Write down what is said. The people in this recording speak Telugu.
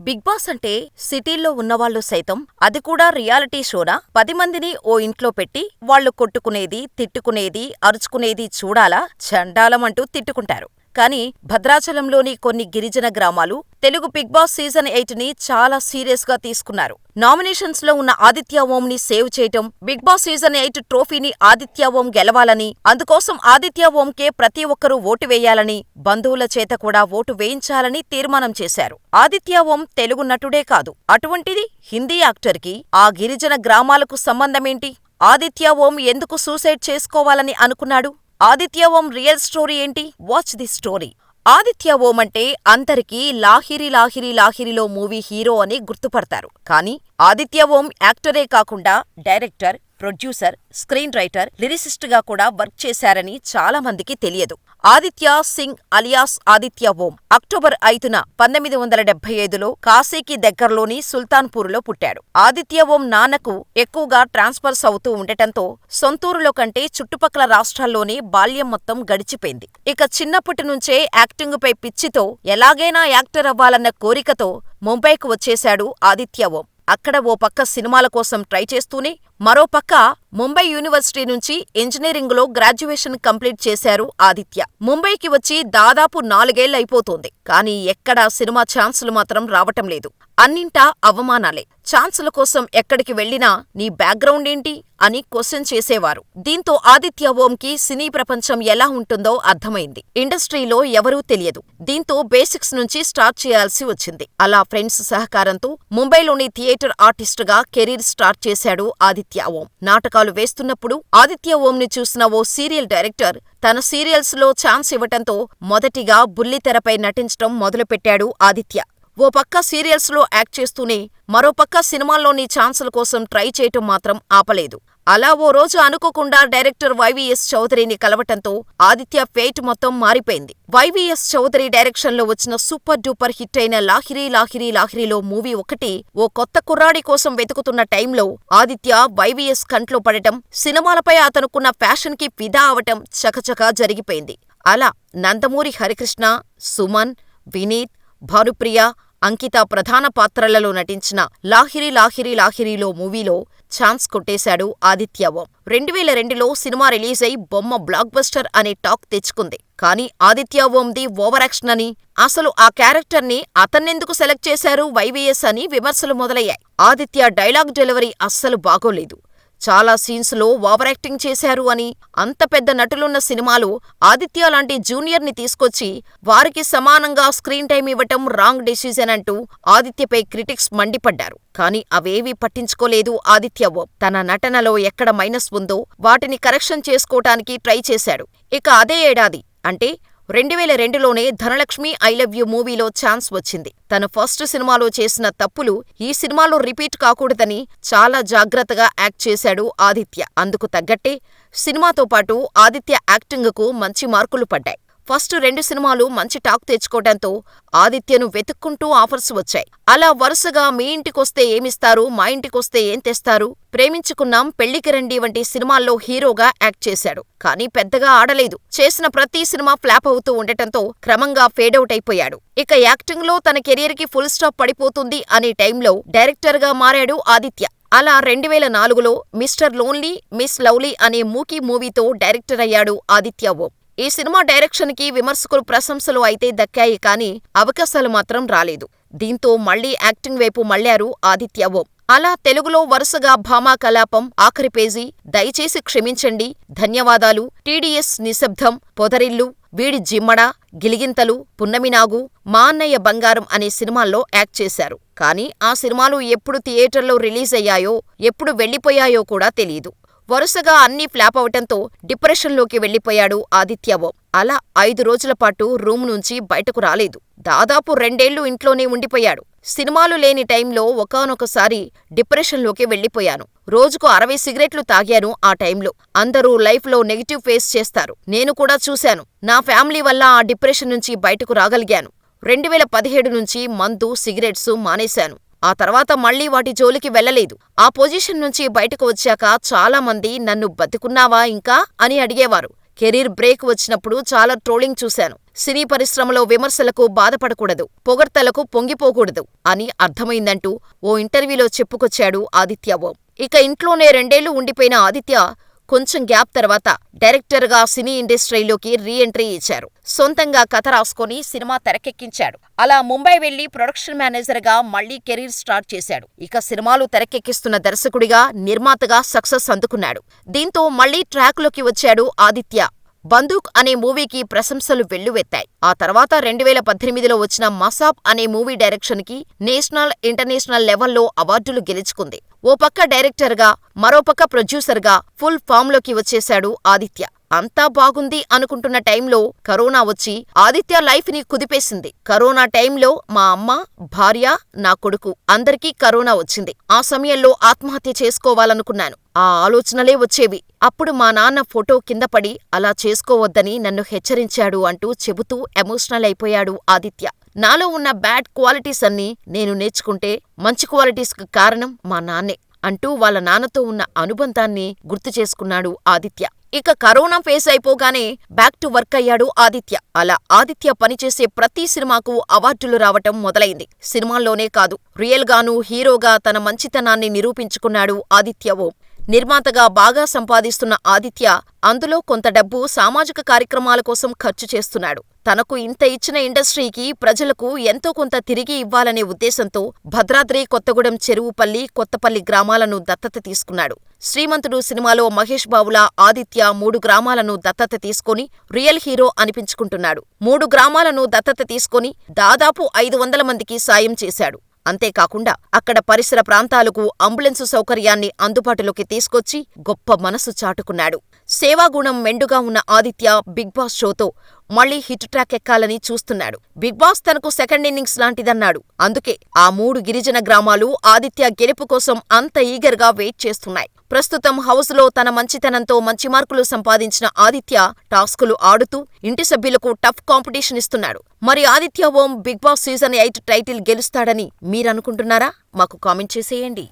బిగ్ బాస్ అంటే సిటీల్లో ఉన్నవాళ్ళు సైతం అది కూడా రియాలిటీ షోనా? పది మందిని ఓ ఇంట్లో పెట్టి వాళ్ళు కొట్టుకునేది తిట్టుకునేది అరుచుకునేది చూడాలా? చండాలమంటూ తిట్టుకుంటారు. కానీ భద్రాచలంలోని కొన్ని గిరిజన గ్రామాలు తెలుగు బిగ్ బాస్ సీజన్ ఎయిట్ని చాలా సీరియస్గా తీసుకున్నారు. నామినేషన్స్లో ఉన్న ఆదిత్య ఓం ని సేవ్ చేయటం బిగ్ బాస్ సీజన్ ఎయిట్ ట్రోఫీని ఆదిత్య ఓం గెలవాలని అందుకోసం ఆదిత్య ఓం కే ప్రతి ఒక్కరూ ఓటు వేయాలని బంధువుల చేత కూడా ఓటు వేయించాలని తీర్మానం చేశారు. ఆదిత్య ఓం తెలుగు నటుడే కాదు. అటువంటిది హిందీ యాక్టర్కి ఆ గిరిజన గ్రామాలకు సంబంధమేంటి? ఆదిత్య ఓం ఎందుకు సూసైడ్ చేసుకోవాలని అనుకున్నాడు? ఆదిత్య ఓం రియల్ స్టోరీ ఏంటి? Watch the story Aditya Om అంటే అందరికీ లాహిరి లాహిరి లాహిరిలో మూవీ హీరో అని గుర్తుపడతారు. కానీ ఆదిత్య ఓం యాక్టరే కాకుండా డైరెక్టర్ ప్రొడ్యూసర్ స్క్రీన్ రైటర్ లిరిసిస్ట్గా కూడా వర్క్ చేశారని చాలా మందికి తెలియదు. ఆదిత్య సింగ్ అలియాస్ ఆదిత్య ఓం. అక్టోబర్ ఐదున పంతొమ్మిది వందల డెబ్బై ఐదులో కాశీకి దగ్గరలోని సుల్తాన్పూర్లో పుట్టాడు. ఆదిత్య ఓం నాన్నకు ఎక్కువగా ట్రాన్స్ఫర్స్ అవుతూ ఉండటంతో సొంతూరులో కంటే చుట్టుపక్కల రాష్ట్రాల్లోనే బాల్యం మొత్తం గడిచిపోయింది. ఇక చిన్నప్పటి నుంచే యాక్టింగుపై పిచ్చితో ఎలాగైనా యాక్టర్ అవ్వాలన్న కోరికతో ముంబైకు వచ్చేశాడు ఆదిత్య ఓం. అక్కడ ఓ పక్క సినిమాల కోసం ట్రై చేస్తూనే మరోపక్క ముంబై యూనివర్సిటీ నుంచి ఇంజనీరింగులో గ్రాడ్యుయేషన్ కంప్లీట్ చేశారు ఆదిత్య. ముంబైకి వచ్చి దాదాపు నాలుగేళ్ళయిపోతోంది కానీ ఎక్కడా సినిమా ఛాన్సులు మాత్రం రావటం లేదు. అన్నింటా అవమానాలే. ఛాన్సుల కోసం ఎక్కడికి వెళ్ళినా నీ బ్యాక్గ్రౌండ్ ఏంటి? అని క్వశ్చన్ చేసేవారు. దీంతో ఆదిత్య ఓంకి సినీ ప్రపంచం ఎలా ఉంటుందో అర్థమైంది. ఇండస్ట్రీలో ఎవరూ తెలియదు. దీంతో బేసిక్స్ నుంచి స్టార్ట్ చేయాల్సి వచ్చింది. అలా ఫ్రెండ్స్ సహకారంతో ముంబైలోని థియేటర్ ఆర్టిస్టుగా కెరీర్ స్టార్ట్ చేశాడు ఆదిత్య. ఓం. నాటకాలు వేస్తున్నప్పుడు ఆదిత్య ఓంని చూసిన ఓ సీరియల్ డైరెక్టర్ తన సీరియల్స్లో ఛాన్స్ ఇవ్వటంతో మొదటిగా బుల్లితెరపై నటించటం మొదలుపెట్టాడు ఆదిత్య. ఓ పక్క సీరియల్స్లో యాక్ట్ చేస్తూనే మరో పక్క సినిమాల్లోని ఛాన్సుల కోసం ట్రై చేయటం మాత్రం ఆపలేదు. అలా ఓ రోజు అనుకోకుండా డైరెక్టర్ వైవీఎస్ చౌదరిని కలవటంతో ఆదిత్య ఫేట్ మొత్తం మారిపోయింది. వైవీఎస్ చౌదరి డైరెక్షన్లో వచ్చిన సూపర్ డూపర్ హిట్ అయిన లాహిరీ లాహిరీ లాహిరీలో మూవీ ఒకటి ఓ కొత్త కుర్రాడి కోసం వెతుకుతున్న టైంలో ఆదిత్య వైవీఎస్ కంట్లో పడటం సినిమాలపై అతనుకున్న ఫ్యాషన్కి ఫిదా అవటం చకచకా జరిగిపోయింది. అలా నందమూరి హరికృష్ణ సుమన్ వినీత్ భానుప్రియ అంకిత ప్రధాన పాత్రలలో నటించిన లాహిరి లాహిరి లాహిరిలో మూవీలో ఛాన్స్ కొట్టేశాడు ఆదిత్య ఓం. రెండువేల రెండులో సినిమా రిలీజ్ అయి బొమ్మ బ్లాక్ బస్టర్ అనే టాక్ తెచ్చుకుంది. కానీ ఆదిత్య ఓంది ఓవరాక్షన్ అని అసలు ఆ క్యారెక్టర్ని అతన్నెందుకు సెలెక్ట్ చేశారు వైవీఎస్ అని విమర్శలు మొదలయ్యాయి. ఆదిత్య డైలాగ్ డెలివరీ అస్సలు బాగోలేదు. చాలా సీన్స్లో ఓవర్ యాక్టింగ్ చేశారు అని అంత పెద్ద నటులున్న సినిమాలో ఆదిత్య లాంటి జూనియర్ని తీసుకొచ్చి వారికి సమానంగా స్క్రీన్ టైం ఇవ్వటం రాంగ్ డెసిజన్ అంటూ ఆదిత్యపై క్రిటిక్స్ మండిపడ్డారు. కానీ అవేవీ పట్టించుకోలేదు ఆదిత్య. ఓం తన నటనలో ఎక్కడ మైనస్ ఉందో వాటిని కరెక్షన్ చేసుకోటానికి ట్రై చేశాడు. ఇక అదే ఏడాది అంటే రెండువేల రెండులోనే ధనలక్ష్మి ఐ లవ్ యూ మూవీలో ఛాన్స్ వచ్చింది. తన ఫస్ట్ సినిమాలో చేసిన తప్పులు ఈ సినిమాలో రిపీట్ కాకూడదని చాలా జాగ్రత్తగా యాక్ట్ చేశాడు ఆదిత్య. అందుకు తగ్గట్టే సినిమాతో పాటు ఆదిత్య యాక్టింగుకు మంచి మార్కులు పడ్డాయి. ఫస్ట్ రెండు సినిమాలు మంచి టాక్ తెచ్చుకోవడంతో ఆదిత్యను వెతుక్కుంటూ ఆఫర్స్ వచ్చాయి. అలా వరుసగా మీ ఇంటికొస్తే ఏమిస్తారు? మా ఇంటికొస్తే ఏం తెస్తారు? ప్రేమించుకున్నాం పెళ్ళికి రండి వంటి సినిమాల్లో హీరోగా యాక్ట్ చేశాడు. కానీ పెద్దగా ఆడలేదు. చేసిన ప్రతి సినిమా ఫ్లాప్ అవుతూ ఉండటంతో క్రమంగా ఫేడౌట్ అయిపోయాడు. ఇక యాక్టింగ్లో తన కెరీర్కి ఫుల్ స్టాప్ పడిపోతుంది అనే టైంలో డైరెక్టర్గా మారాడు ఆదిత్య. అలా రెండువేల నాలుగులో మిస్టర్ లోన్లీ మిస్ లవ్లీ అనే మూకీ మూవీతో డైరెక్టర్ అయ్యాడు ఆదిత్య ఓం ఈ సినిమా డైరెక్షన్కి విమర్శకులు ప్రశంసలు అయితే దక్కాయి కానీ అవకాశాలు మాత్రం రాలేదు. దీంతో మళ్ళీ యాక్టింగ్ వైపు మళ్ళారు ఆదిత్య ఓం. అలా తెలుగులో వరుసగా భామా కలాపం ఆఖరి పేజీ దయచేసి క్షమించండి ధన్యవాదాలు. టీడీఎస్ నిశ్శబ్దం పొదరిల్లు వీడి జిమ్మడ గిలిగింతలు పున్నమినాగు మా అన్నయ్య బంగారం అనే సినిమాల్లో యాక్ట్ చేశారు. కానీ ఆ సినిమాలు ఎప్పుడు థియేటర్లో రిలీజ్ అయ్యాయో ఎప్పుడు వెళ్ళిపోయాయో కూడా తెలీదు. వరుసగా అన్నీ ఫ్లాప్ అవటంతో డిప్రెషన్లోకి వెళ్ళిపోయాడు ఆదిత్యవో అలా ఐదు రోజుల పాటు రూమ్ నుంచి బయటకు రాలేదు. దాదాపు రెండేళ్ళు ఇంట్లోనే ఉండిపోయాడు. సినిమాలు లేని టైంలో ఒకనొకసారి డిప్రెషన్లోకి వెళ్ళిపోయాను రోజుకు అరవై సిగరెట్లు తాగాను ఆ టైంలో. అందరూ లైఫ్లో నెగిటివ్ ఫేస్ చేస్తారు. నేను కూడా చూశాను. నా ఫ్యామిలీ వల్ల ఆ డిప్రెషన్ నుంచి బయటకు రాగలిగాను. రెండువేల పదిహేడు నుంచి మందు సిగరెట్స్ మానేశాను. ఆ తర్వాత మళ్ళీ వాటి జోలికి వెళ్ళలేదు ఆ పొజిషన్ నుంచి బయటకు వచ్చాక చాలామంది నన్ను బతికున్నావా ఇంకా అని అడిగేవారు కెరీర్ బ్రేక్ వచ్చినప్పుడు చాలా ట్రోలింగ్ చూశాను. సినీ పరిశ్రమలో విమర్శలకు బాధపడకూడదు, పొగడ్తలకు పొంగిపోకూడదు అని అర్థమైందంటూ ఓ ఇంటర్వ్యూలో చెప్పుకొచ్చాడు ఆదిత్య ఓం. ఇక ఇంట్లోనే రెండేళ్ళు ఉండిపోయిన ఆదిత్య కొంచెం గ్యాప్ తర్వాత డైరెక్టర్గా సినీ ఇండస్ట్రీలోకి రీ ఎంట్రీ ఇచ్చారు. సొంతంగా కథ రాసుకొని సినిమా తెరకెక్కించాడు. అలా ముంబై వెళ్ళి ప్రొడక్షన్ మేనేజర్గా మళ్ళీ కెరీర్ స్టార్ట్ చేశాడు. ఇక సినిమాలు తెరకెక్కిస్తున్న దర్శకుడిగా, నిర్మాతగా సక్సెస్ అందుకున్నాడు. దీంతో మళ్ళీ ట్రాక్లోకి వచ్చాడు ఆదిత్య. బందూక్ అనే మూవీకి ప్రశంసలు వెల్లువెత్తాయి. ఆ తర్వాత రెండువేల పద్దెనిమిదిలో వచ్చిన మసాబ్ అనే మూవీ డైరెక్షన్కి నేషనల్, ఇంటర్నేషనల్ లెవెల్లో అవార్డులు గెలుచుకుంది. ఓ పక్క డైరెక్టర్గా, మరోపక్క ప్రొడ్యూసర్గా ఫుల్ ఫామ్లోకి వచ్చేశాడు ఆదిత్య. అంతా బాగుంది అనుకుంటున్న టైంలో కరోనా వచ్చి ఆదిత్య లైఫ్ని కుదిపేసింది. కరోనా టైంలో మా అమ్మ, భార్య, నా కొడుకు అందరికీ కరోనా వచ్చింది. ఆ సమయంలో ఆత్మహత్య చేసుకోవాలనుకున్నాను. ఆ ఆలోచనలే వచ్చేవి. అప్పుడు మా నాన్న ఫోటో కిందపడి అలా చేసుకోవద్దని నన్ను హెచ్చరించాడు అంటూ చెబుతూ ఎమోషనల్ అయిపోయాడు ఆదిత్య. నాలో ఉన్న బ్యాడ్ క్వాలిటీస్ అన్నీ నేను నేర్చుకుంటే మంచి క్వాలిటీస్కు కారణం మా నాన్నే అంటూ వాళ్ళ నాన్నతో ఉన్న అనుబంధాన్ని గుర్తు చేసుకున్నాడు ఆదిత్య. ఇక కరోనా ఫేస్ అయిపోగానే బ్యాక్ టు వర్క్ అయ్యాడు ఆదిత్య. అలా ఆదిత్య పనిచేసే ప్రతి సినిమాకు అవార్డులు రావటం మొదలైంది. సినిమాల్లోనే కాదు, రియల్ గానూ హీరోగా తన మంచితనాన్ని నిరూపించుకున్నాడు ఆదిత్య ఓం. నిర్మాతగా బాగా సంపాదిస్తున్న ఆదిత్య అందులో కొంత డబ్బు సామాజిక కార్యక్రమాల కోసం ఖర్చు చేస్తున్నాడు. తనకు ఇంత ఇచ్చిన ఇండస్ట్రీకి, ప్రజలకు ఎంతో కొంత తిరిగి ఇవ్వాలనే ఉద్దేశంతో భద్రాద్రి కొత్తగూడెం చెరువుపల్లి, కొత్తపల్లి గ్రామాలను దత్తత తీసుకున్నాడు. శ్రీమంతుడు సినిమాలో మహేష్ బాబుల ఆదిత్య మూడు గ్రామాలను దత్తత తీసుకొని రియల్ హీరో అనిపించుకుంటున్నాడు. మూడు గ్రామాలను దత్తత తీసుకొని దాదాపు ఐదు వందల మందికి సాయం చేశాడు. అంతేకాకుండా అక్కడ పరిసర ప్రాంతాలకు అంబులెన్సు సౌకర్యాన్ని అందుబాటులోకి తీసుకొచ్చి గొప్ప మనసు చాటుకున్నాడు. సేవాగుణం మెండుగా ఉన్న ఆదిత్య బిగ్ బాస్ షోతో మళ్ళీ హిట్ ట్రాక్ ఎక్కాలని చూస్తున్నాడు. బిగ్ బాస్ తనకు సెకండ్ ఇన్నింగ్స్ లాంటిదన్నాడు. అందుకే ఆ మూడు గిరిజన గ్రామాలు ఆదిత్య గెలుపు కోసం అంత ఈగర్గా వెయిట్ చేస్తున్నాయి. ప్రస్తుతం హౌస్లో తన మంచితనంతో మంచి మార్కులు సంపాదించిన ఆదిత్య టాస్కులు ఆడుతూ ఇంటి సభ్యులకు టఫ్ కాంపిటీషన్ ఇస్తున్నాడు. మరి Aditya Om Bigg Boss season eight title గెలుస్తాడని మీరనుకుంటున్నారా? మాకు కామెంట్ చేసేయండి.